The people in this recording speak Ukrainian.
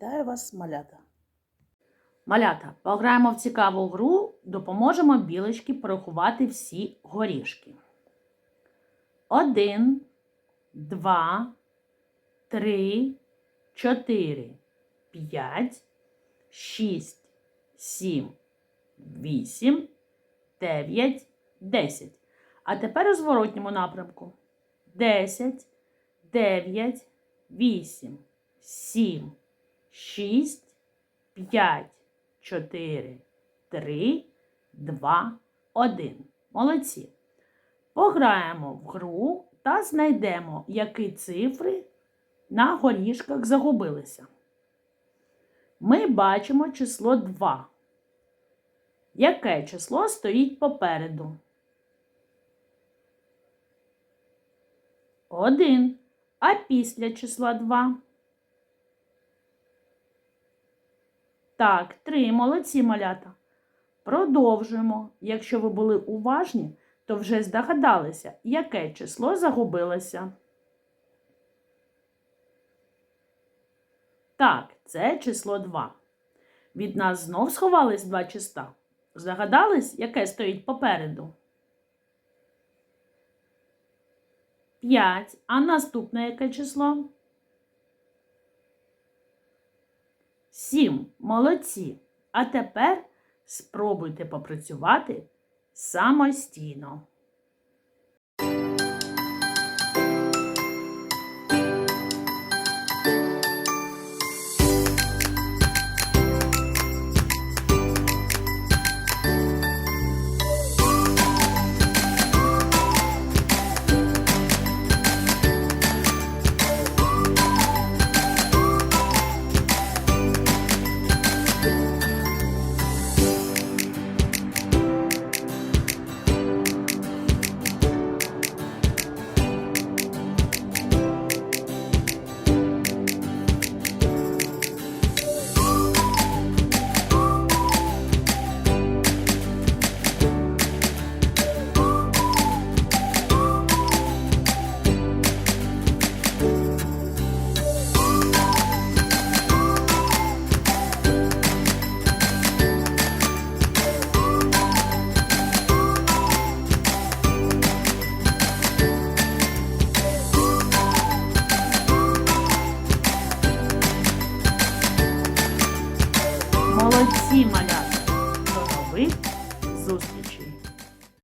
Вітаю вас, малята! Малята, пограємо в цікаву гру, допоможемо білочці порахувати всі горішки. Один, два, три, чотири, п'ять, шість, сім, вісім, дев'ять, десять. А тепер у зворотньому напрямку. Десять, дев'ять, вісім, сім, шість, п'ять. 4, 3, 2, 1. Молодці. Пограємо в гру та знайдемо, які цифри на горішках загубилися. Ми бачимо число 2. Яке число стоїть попереду? 1. А після числа 2? Так, три. Молодці малята. Продовжуємо. Якщо ви були уважні, то вже здогадалися, яке число загубилося. Так, це число 2. Від нас знов сховались два числа. Здогадались, яке стоїть попереду? 5. А наступне яке число? Сім. Молодці. А тепер спробуйте попрацювати самостійно. Молодці малята! Слово ви зустріч.